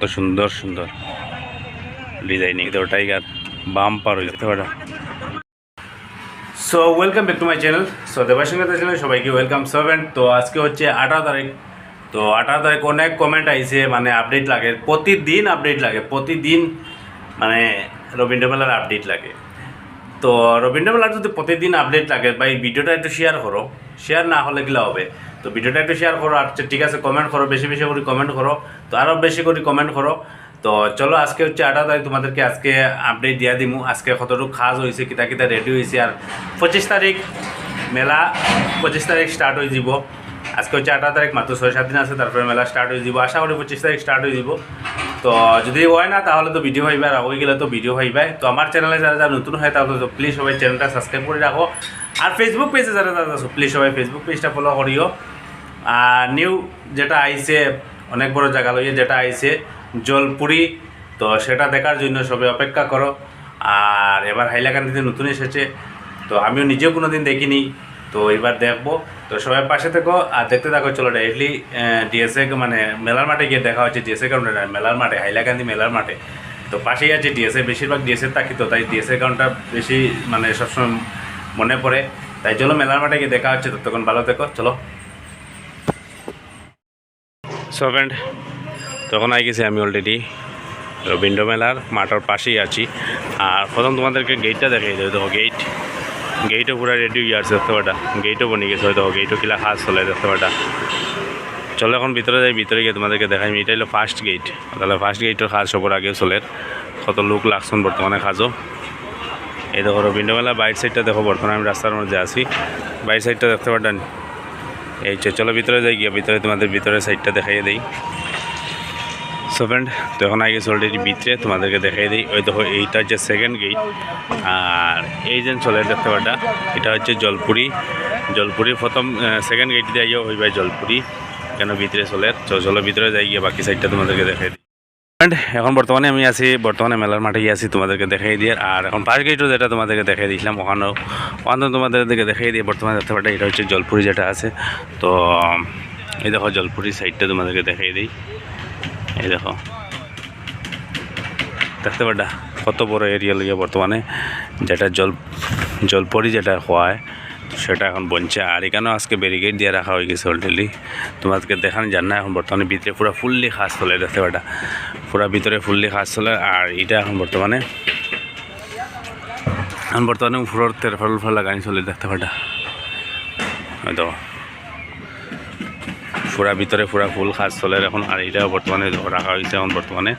কত সুন্দর সুন্দর ডিজাইনিং তো টাইগার হয়ে যেতে পারে so welcome back to my channel so দেবাসিংহতা channel সবাইকে ওয়েলকাম সেভেন তো আজকে হচ্ছে আঠারো তারিখ। তো আঠারো তারিখ অনেক কমেন্ট আইছে মানে আপডেট লাগে। প্রতিদিন আপডেট লাগে, প্রতিদিন মানে রবীন্দ্রমেলার আপডেট লাগে। তো রবীন্দ্রমেলার যদি প্রতিদিন আপডেট লাগে বা এই ভিডিওটা একটু শেয়ার করো। শেয়ার না হলে গিলা হবে? তো ভিডিওটা একটু শেয়ার করো, আর ঠিক আছে কমেন্ট করো, বেশি বেশি করে কমেন্ট করো, তো আরও বেশি করে কমেন্ট করো। তো চলো, আজকে হচ্ছে আঠারো তারিখ তোমাদেরকে আজকে আপডেট দিয়া দিমু। আজকে কতটুকু খাস হয়েছে কিতা কিতা রেডি হয়েছে আর পঁচিশ তারিখ মেলা, পঁচিশ তারিখ স্টার্ট হয়ে যাব। আজকে হচ্ছে আঠারো তারিখ, মাত্র ছয় সাত দিন আছে, তারপরে মেলা স্টার্ট হয়ে যাব। আশা করি পঁচিশ তারিখ স্টার্ট হয়ে যাব। তো যদি হয় না, তাহলে তো ভিডিও হইবে, আর হয়ে গেলে তো ভিডিও হইবে তো আমার চ্যানেলে যারা যারা নতুন হয়, তাহলে তো প্লিজ সবাই চ্যানেলটা সাবস্ক্রাইব করে রাখো। আর ফেসবুক পেজে যারা যারা আছো প্লিজ সবাই ফেসবুক পেজটা ফলো করিও। আর নিউ যেটা আইছে, অনেক বড় জায়গা লইয়ে যেটা আইছে, জলপুরি, তো সেটা দেখার জন্য সবাই অপেক্ষা করো। আর এবার হাইলাকান্দিতে নতুন এসেছে, তো আমিও নিজেও কোনো দিন দেখিনি, তো এবার দেখব। তো সবাই পাশে থেকো, আর দেখতে থাকো, চলো ডাইরেক্টলি ডিএসএ মানে মেলার মাঠে গিয়ে দেখা হচ্ছে ডিএসএ কাউন্টার মেলার মাঠে, হাইলাকান্দি মেলার মাঠে। তো পাশেই আছে ডিএসএ বেশিরভাগ ডিএসএ থাকি তো, তাই ডিএসএ কাউন্টার বেশি মানে সবসময় মনে পড়ে। তাই চলো মেলার মাঠে গিয়ে দেখা হচ্ছে। ততক্ষণ ভালো থেকো। চলো। সো ফ্রেন্ড তখন আই গেছি আমি অলরেডি রবীন্দ্র মেলার মাঠের পাশেই আছি। আর প্রথম তোমাদেরকে গেটটা দেখাই দেবে দেখো গেট গেটও পুরো রেডি হয়ে আছে দেখতে পাটা গেটও বনে গেছে, হয়তো গেটও কিলা খাস চলে দেখতে পাটা চলো এখন ভিতরে যাই, ভিতরে গিয়ে তোমাদেরকে দেখাই। এটা হলো ফার্স্ট গেট তাহলে ফার্স্ট গেটের খাস সবার আগে চলে। কত লোক লাগছেন বর্তমানে খাজো এই দেখো রবীন্দ্র মেলা বাইর সাইডটা দেখো বর্তমানে আমি রাস্তার মধ্যে আছি। বাইর সাইডটা দেখতে পাটান এই চলো ভিতরে যাই গিয়ে, ভিতরে তোমাদের ভিতরের সাইডটা দেখাইয়ে দিই। সো ফ্রেন্ড তো এখন আগে অলরেডি ভিতরে, তোমাদেরকে দেখাই দিই। ওই দেখো, এইটা হচ্ছে সেকেন্ড গেট আর এই যে চলে দেখতে পাটা এটা হচ্ছে জলপুরি। জলপুরি প্রথম সেকেন্ড গেট দিয়ে হইবা জলপুরি, কেন ভিতরে চলে? চলো ভিতরে যাই গিয়ে বাকি সাইডটা তোমাদেরকে দেখাই দিই। এখন বর্তমানে আমি আছি, বর্তমানে মেলার মাঠে আছি তোমাদেরকে দেখাই দিয়ে। আর এখন ফার্স্ট গেটও যেটা তোমাদেরকে দেখাই দিয়েছিলাম, ওখানেও ওখানে তোমাদেরকে দেখাই দিয়ে বর্তমানে দেখতে পাটা এটা হচ্ছে জলপুরি যেটা আছে। তো, এই দেখো জলপুরি সাইডটা তোমাদেরকে দেখাই দিই। এই দেখো। দেখতে পাটা কত বড় এরিয়া লইয়া বর্তমানে যেটা জল, জলপরি যেটা হয়। সেটা এখন বনছে। আর এখানেও আজকে ব্যারিকেড দিয়ে রাখা হয়ে গেছে অলরেডি তোমাদেরকে দেখানো যান না, এখন বর্তমানে ভিতরে পুরো ফুললি খাস চলে দেখতে পাটা। পুরো ভিতরে ফুললি খাস চলে আর এটা এখন বর্তমানে এখন বর্তমানে উপরের তেরফল ফল লাগানি চলে, দেখতে পাটা। হয়তো পুরা ভিতরে পুরা ফুল খাস চলে এখন, আর এটা বর্তমানে রাখা হয়েছে এখন বর্তমানে।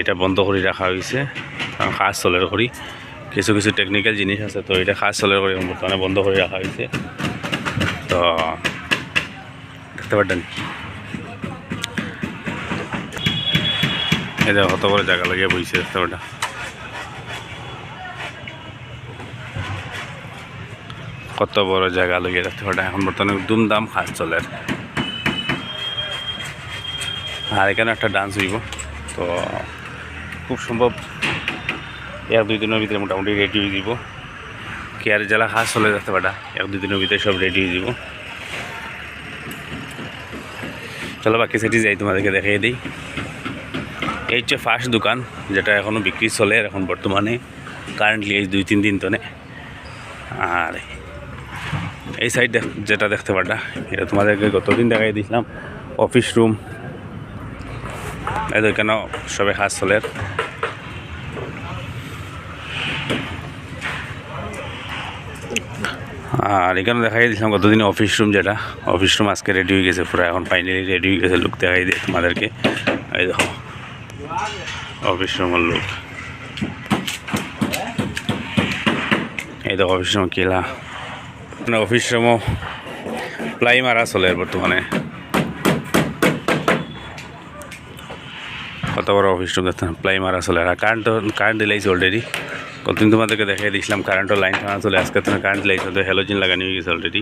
এটা বন্ধ করে রাখা হয়েছে। কারণ খাস চলের করি কিছু কিছু টেকনিক্যাল জিনিস আছে, তো এটা খাস চলের করি বর্তমানে বন্ধ করে রাখা হয়েছে। তো, দেখতে পারতেন এটা কত বড় জায়গা লাগিয়ে বইছে, দেখতে পারটা কত বড় জায়গা লাগিয়ে দেখতে পারটা এখন বর্তমানে দুমদাম খাস চলে। আর এখানে একটা ডান্স হইব। তো, খুব সম্ভব এক দুই দিনের ভিতরে মোটামুটি রেডি হয়ে যাব কেয়ার জেলা খাস চলে যেতে পারা। এক দুই দিনের ভিতরে সব রেডি হয়ে যাব চলো বাকি সেটি যাই, তোমাদেরকে দেখিয়ে দিই। এই হচ্ছে ফার্স্ট দোকান, যেটা এখনও বিক্রি চলে এখন বর্তমানে। কারেন্টলি এই দুই তিন দিন তনে আর এই সাইড যেটা দেখতে পারা এটা তোমাদেরকে গতদিন দেখাই দিয়েছিলাম অফিস রুম এই কেন সবে খাস চলে আর এখানে দেখাই দিয়েছিলাম কতদিন অফিস রুম যেটা। অফিস রুম আজকে রেডি হয়ে গেছে পুরো, এখন ফাইনালি রেডি হয়ে গেছে লুক দেখাই দিয়ে তোমাদেরকে। এই দেখো অফিস রুমের লুক এই দেখো অফিস রুম কিলা। অফিস রুমও প্লাই মারা চলে বর্তমানে। কত বড় অফিস রুম দেখতে প্লাই মারা চলে। আর কারেন্ট কারেন্ট দিলাইছে অলরেডি কতদিন তোমাদেরকে দেখাই দিয়েছিলাম কারেন্টের লাইন টানা চলে। আজকে তুমি কারেন্ট দিলাইছে তো হ্যালোজিন লাগানি হয়ে গেছে অলরেডি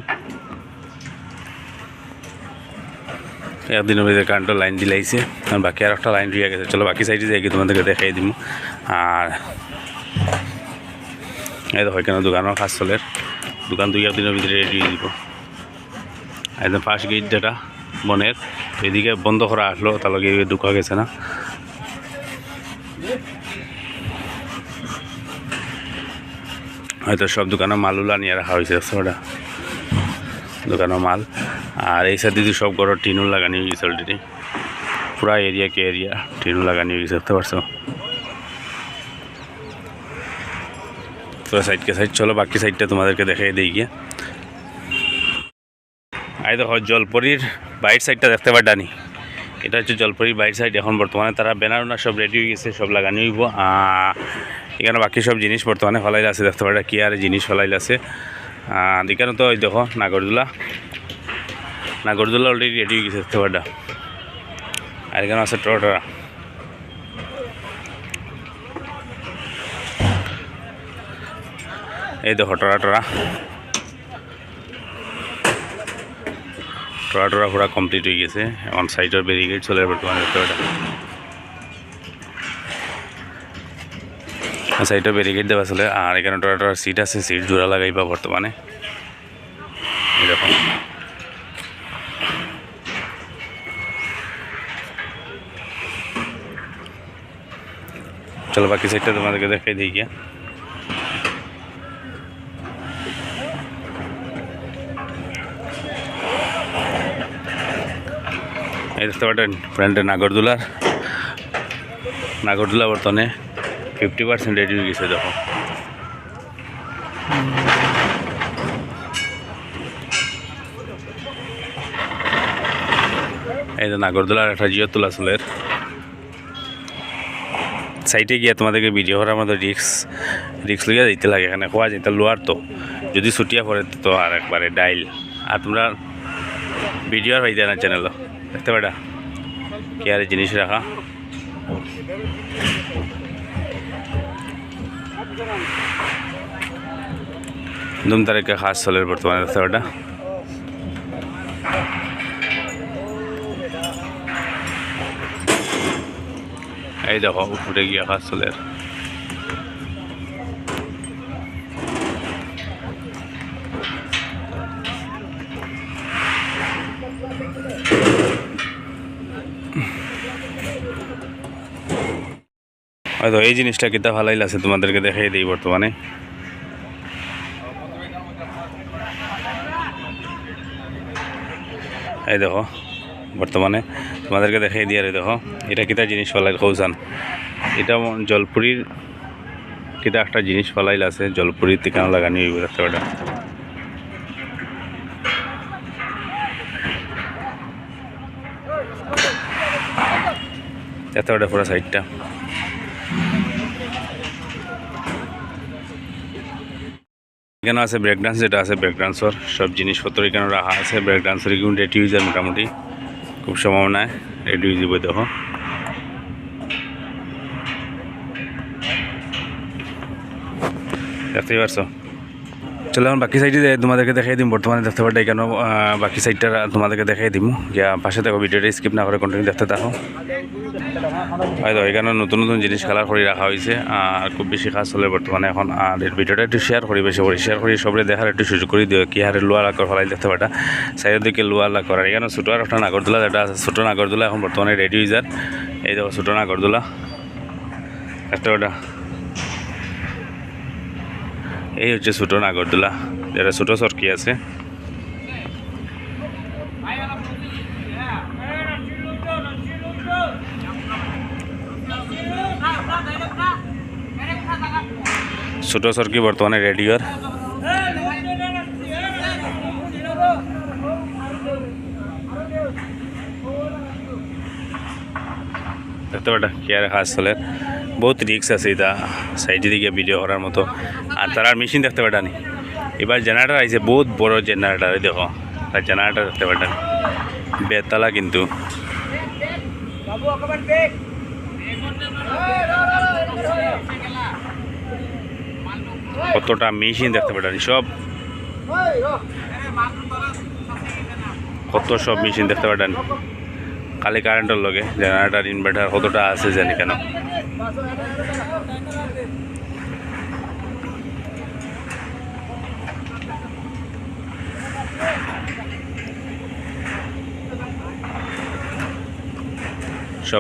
একদিনের ভিতরে কারেন্টের লাইন দিলাইছে আর বাকি আর একটা লাইন রয়ে গেছে চলো বাকি সাইডে যাই তোমাদেরকে দেখাই দিব আর এই দেখো কেন দোকানের কাজ চলে। দোকান দুই একদিনের ভিতরে রেডি হয়ে দিব। একদম ফার্স্ট গেট যেটা, বনের। এদিকে বন্ধ করা আসলো তার লগে গেছে না। হয়তো সব দোকানে মালুলা নিয়ে রাখা হয়েছে ওটা দোকানের মাল। আর এই সাইড দিদি সব ঘরের টিনও লাগানি হয়ে গেছে অলরেডি পুরা এরিয়া কে এরিয়া টিনও লাগানি হয়ে গেছে দেখতে পারছ? তো সাইডকে সাইড চলো বাকি সাইডটা তোমাদেরকে দেখাই দিই গিয়ে। আই দেখো, জলপরির বাইট সাইডটা দেখতে পারডানি এটা হচ্ছে জলপরির বাইট সাইড এখন বর্তমানে তারা ব্যানার সব রেডি হয়ে গেছে, সব লাগানি হইব। এখানে বাকি সব জিনিস বর্তমানে ফলাইল আছে, দেখতে পারে কি আর জিনিস ফলাইল আছে। এখানে তো ওই দেখো, নাগরদোলা। নাগরদোলা অলরেডি রেডি হয়ে গেছে, দেখতে পারডা আর এখানে আছে ট্রটরা। এই দেখো টরা টরা টরা টরা পুরা কমপ্লিট হয়ে গেছে। এখন সাইডের ব্যারিকেড চলে বর্তমানে, দেখতে পারডা সাইডে ব্যারিকেড দেওয়া চলে আর এখানে টরা সিট আছে সিট জোড়া লাগাইবা বর্তমানে। এরকম চলো বাকি সাইডটা তোমাদেরকে দেখাই দিই গিয়া। এই দেখতে পারেন ফ্রেন্ডের নাগরদোলার নাগরদোলা বর্তমানে। ফিফটি পার্সেন্ট রেডি হয়ে গেছে দেখো। এই যে নাগরদোলার একটা জিও তোলা চুলের। সাইডে গিয়ে তোমাদেরকে ভিডিও করার মতো রিক্স রিক্স লইয়া দিতে লাগে, এখানে খোয়া যেতে লোয়ার তো। যদি ছুটিয়া পড়ে তো আর একবারে ডাইল। আর তোমরা ভিডিও আর পাইতে না চ্যানেল দেখতে পারা? কি আর জিনিস রাখা। দুম তারিখে খাস চলের বর্তমানে পারা এই দেখো উপরে গিয়ে খাস চলের। হয়তো এই জিনিসটা কিতা ভালাই লাগছে তোমাদেরকে দেখাই দিই বর্তমানে। এই দেখো, বর্তমানে তোমাদেরকে দেখাই দিয়ে দেখো, এটা কিতা জিনিস ফেলাই কৌসান এটা জলপুরির কিতা একটা জিনিস ফেলাইল আছে জলপুরির ঠিকানা লাগানি হইব এত বড়? পুরো সাইডটা এখানে আছে ব্রেক ডান্স যেটা আছে ব্রেক ডান্সর সব জিনিসপত্র এখানে রাখা আছে। ব্রেক ডান্সের কিন্তু রেডি হয়ে যায় মোটামুটি খুব সম্ভাবনায় রেডি হয়ে যাবে, দেখো। দেখতেই পারছ? চলো, এখন বাকি সাইডে তোমাদেরকে দেখাই দিম। বর্তমানে দেখতে পারতে কেন বাকি সাইডটা তোমাদেরকে দেখাই দিম। গিয়া পাশে দেখো ভিডিওটা স্কিপ না করে কন্টিনিউ দেখতে থাকো। হয়তো এখানে নতুন নতুন জিনিস কালার করে রাখা হয়েছে, আর খুব বেশি কাজ চলে বর্তমানে এখন। আর এর ভিডিওটা একটু শেয়ার করি, বেশি করে শেয়ার করি, সবরে দেখার একটু সুযোগ করে দিও। কি হারে লোয়া লাকর ফলাই দেখতে পাটা সাইডের দিকে লোয়া লাকর আর এখানে ছোটো আর একটা নাগরদোলা যেটা আছে, ছোটো নাগরদোলা এখন বর্তমানে রেডি হয়ে যার এই দেখো, ছোটো নাগরদোলা। একটা ওটা। এই হচ্ছে ছোটো নাগরদোলা, যেটা ছোটো সরকি আছে। ছোটো সরকি বর্তমানে রেডিওর। দেখতে পাটা কেয়ার হাস চলে বহুত রিক্স আছে এটা সাইডে দিকে ভিডিও করার মতো। আর তার মেশিন দেখতে পাটানি এবার জেনারেটার আইছে, বহুত বড় জেনারেটার দেখো। তার জেনারেটার দেখতে পাটানি বেতলা কিন্তু। কতটা মেশিন দেখতে পাটানি সব। কত সব মেশিন দেখতে পাটান খালি কারেন্টের লগে জেনারেটার ইনভার্টার কতটা আছে জানি কেন। সব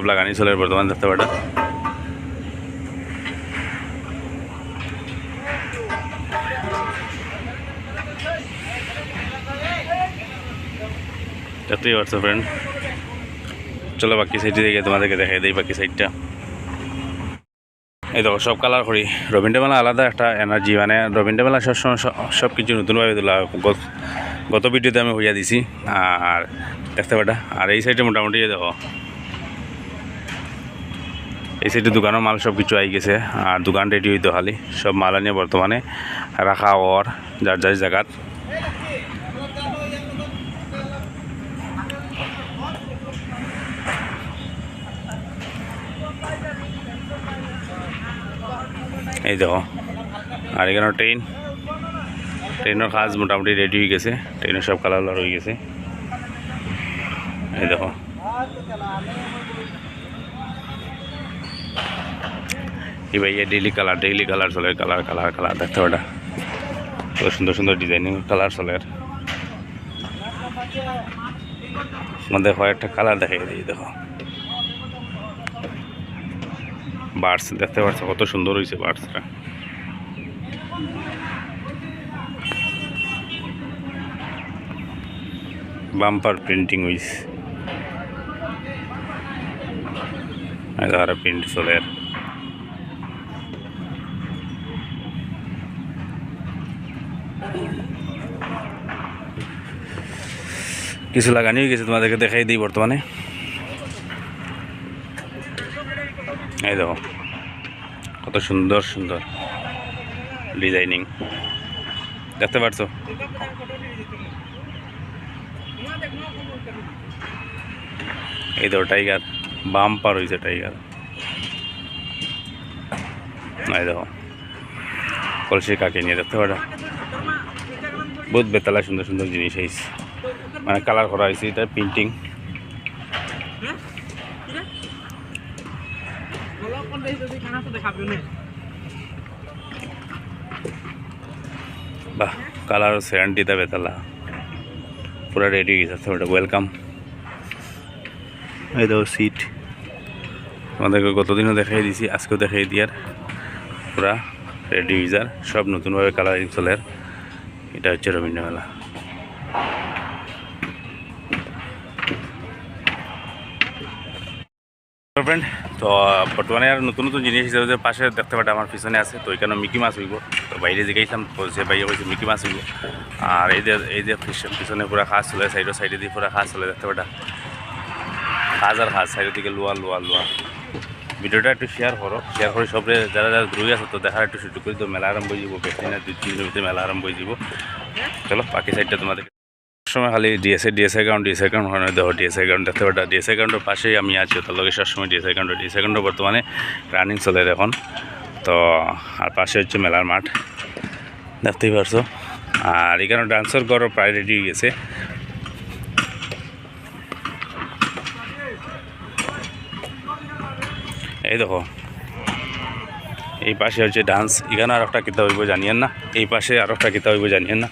লাগানি চলে বর্তমান যাত্রাটা এতই পারছ ফ্রেন্ড চলো বাকি সাইডে দেখে তোমাদেরকে দেখাই দিই বাকি সাইডটা এই দেখো, সব কালার করি। রবীন্দ্র মেলা আলাদা একটা এনার্জি মানে রবীন্দ্র মেলা সবসময় সব- কিছু নতুনভাবে তোলা গত- গত ভিডিওতে আমি হইয়া দিছি। আর দেখতে পাটা আর এই সাইডে মোটামুটি দেখো। এই সাইডে দোকানের মাল সব কিছু আই গেছে, আর দোকান রেডি হইতে খালি। সব মাল আনিয়ে বর্তমানে রাখা ওর যার যার জায়গাত। এই দেখো। আর এখানে ট্রেন ট্রেনের কাজ মোটামুটি রেডি হয়ে গেছে। ট্রেনের সব কালার হয়ে গেছে। এই দেখো। এই ভাই ডেইলি কালার ডেইলি কালার চলে কালার কালার কালার দেখতে ওটা। কত সুন্দর সুন্দর ডিজাইনিং কালার চলে মধ্যে কয়েকটা কালার দেখাই দিই, দেখো। বার্ডস, দেখতে পাচ্ছ কত সুন্দর হয়েছে বার্ডসটা। বাম্পার প্রিন্টিং হয়েছে আর প্রিন্ট চলে। কিছু লাগানি হয়ে গেছে, তোমাদেরকে দেখাই দিই বর্তমানে। এই দেখো। কত সুন্দর সুন্দর ডিজাইনিং দেখতে পারছ? এই দেখো টাইগার বাম পার হয়েছে টাইগার এই দেখো, কলসি কাকে নিয়ে, দেখতে পারো? বহুত বেতালা সুন্দর সুন্দর জিনিস হয়েছে মানে কালার করা হয়েছে এটা প্রিন্টিং বাহ কালার সেরান্টিতে বেতালা। পুরো রেডি হয়ে গেছে ওটা ওয়েলকাম এই দেখো সিট আমাদেরকে গতদিনও দেখাই দিছি আজকেও দেখাই দিয়ার। পুরা রেডি হয়ে যার সব নতুনভাবে কালারিং চলের। এটা হচ্ছে রবীন্দ্র ফ্রেন্ড তো, বর্তমানে আর নতুন নতুন জিনিস হিসেবে পাশে দেখতে পাটা আমার পিছনে আছে। তো এখানে মিকি মাছ হইব তো, বাইরে জিগাইছিলাম বলছে বাইরে বলছে মিকি মাছ হইব আর এই যে এই যে পিছনে পুরো খাস চলে সাইডের সাইডে দিয়ে পুরো খাস চলে, দেখতে পাটা খাস আর খাস, সাইডের দিকে লোয়া লোয়া লোয়া। ভিডিওটা একটু শেয়ার করো। শেয়ার করে সবরে যারা যারা দূরে আছে, তো দেখার একটু সুযোগ করে তো মেলা আরম্ভ হয়ে যাব, বেশি না, দুই, তিন ভিতরে মেলা আরম্ভ হয়ে যাব। চলো, বাকি সাইডটা তোমাদের সময় খালি DSA DS account DS account হয় না। দেখো ডিএস অ্যাকাউন্ট দেখতে পাটা ডিএস অ্যাকাউন্টের পাশেই আমি আছি তার লগে সবসময় ডিএস অ্যাকাউন্ট ডিএস অ্যাকাউন্ট বর্তমানে রানিং চলে এখন। তো আর পাশে হচ্ছে মেলার মাঠ, দেখতেই পারছ। আর এখানে ডান্সার ঘরও প্রায় রেডি হয়ে গেছে। এই দেখো, এই পাশে হচ্ছে ডান্স এখানে আর একটা কিতাব হইব জানিয়েন না, এই পাশে আর একটা কিতাব হইব জানিয়েন না।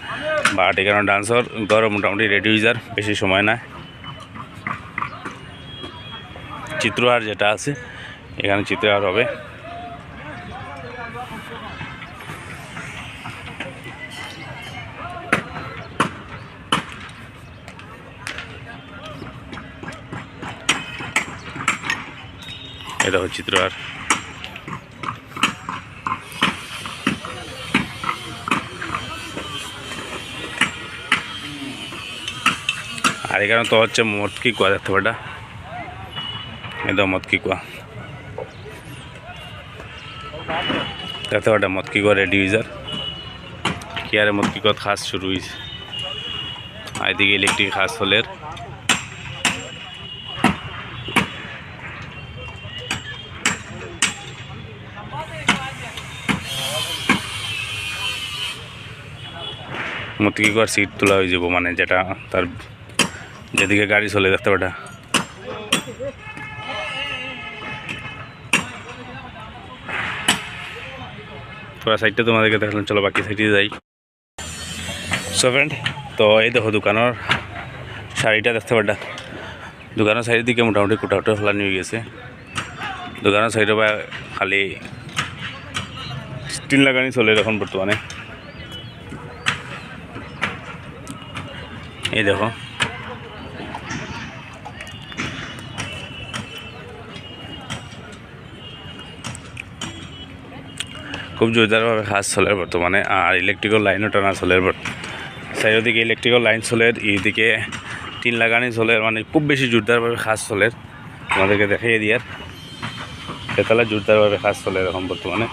বাট এখানে ডান্সর ঘর মোটামুটি রেডি হয়ে যার, বেশি সময় নাই। চিত্রহার যেটা আছে, এখানে চিত্রহার হবে। এটা হচ্ছে চিত্রহার আর এখানে তো হচ্ছে মটকি কুয়া দেখতে পাটা একদম মটকি কুয়া। দেখতে পাটা মটকি কুয়া রেডি কি আরে মটকি কুয়া খাস শুরু হয়েছে আর এদিকে ইলেকট্রিক খাস হলের। মতকি কর সিট তোলা হয়ে যাব মানে যেটা তার যেদিকে গাড়ি চলে, দেখতে পাটা। পুরা সাইডটা তোমাদেরকে দেখালাম, চলো বাকি সাইডে যাই। সো ফ্রেন্ড তো এই দেখো দোকানের শাড়িটা, দেখতে পাটা। দোকানের সাইডের দিকে মোটামুটি কোটাউটা ফেলানি হয়ে গেছে। দোকানের সাইডে বা খালি স্টিল লাগানি চলে এখন বর্তমানে। এই দেখো। খুব জোরদারভাবে কাজ চলে বর্তমানে আর ইলেকট্রিক্যাল লাইনও টানা চলে চারিদিকে ইলেকট্রিক্যাল লাইন চলে এইদিকে টিন লাগানি চলে মানে খুব বেশি জোরদারভাবে কাজ চলে আমাদেরকে দেখাই দিয়ার তেতলা জোরদারভাবে কাজ চলে এরকম বর্তমানে।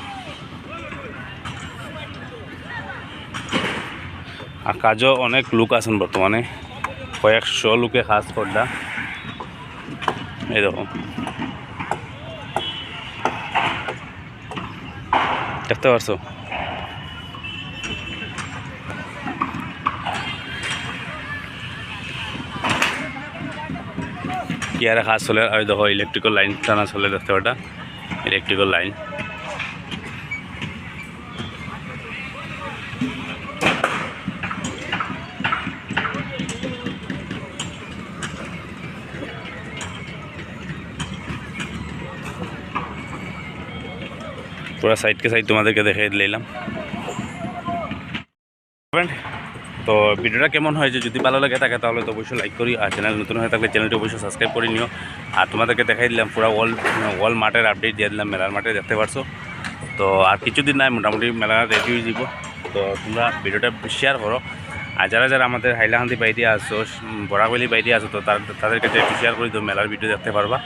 আর কাজও অনেক লোক আছেন বর্তমানে। কয়েকশো লোকে কাজ করডা এই দেখতে পারছ? আর কাজ চলে আর দেখো ইলেকট্রিক্যাল লাইন টানা চলে দেখতে পাটা ইলেকট্রিক্যাল লাইন পুরো সাইডকে সাইড তোমাদেরকে দেখাই দিলাম। তো ভিডিওটা কেমন হয়েছে যদি ভালো লাগে থাকে তাহলে তো অবশ্যই লাইক করি আর চ্যানেল নতুন হয়ে থাকলে চ্যানেলটি অবশ্যই সাবস্ক্রাইব করে নিও। আর তোমাদেরকে দেখাই দিলাম পুরো ওয়াল ওয়াল মাঠের আপডেট দিয়ে দিলাম, মেলার মাঠে দেখতে পারছ। তো আর কিছুদিন নাই, মোটামুটি মেলা রেডি হয়ে যাব। তো তোমরা ভিডিওটা শেয়ার করো। আর যারা যারা আমাদের হাইলাকান্দি বাইরে আসো বড়াগুলি বাইরে আসো তো তাদেরকে তাদের শেয়ার করি তো মেলার ভিডিও দেখতে পারবা।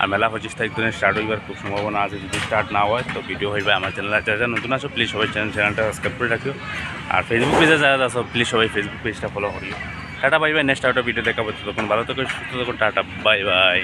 আর মেলা পঁচিশ তারিখ দিনে স্টার্ট হইবার খুব সম্ভাবনা আছে। যদি স্টার্ট না হয়, তো ভিডিও হইবে আমার চ্যানেল যারা যারা নতুন আছো প্লিজ সবাই চ্যানেল চ্যানেলটা সাবস্ক্রাইব করে রাখিও। আর ফেসবুক পেজে যারা আছো প্লিজ সবাই ফেসবুক পেজটা ফলো করিও। টাটা বাই বাই নেক্সট আউটা ভিডিও দেখাবো। তখন ভালো থাকো, সুস্থ থাকুন টাটা বাই বাই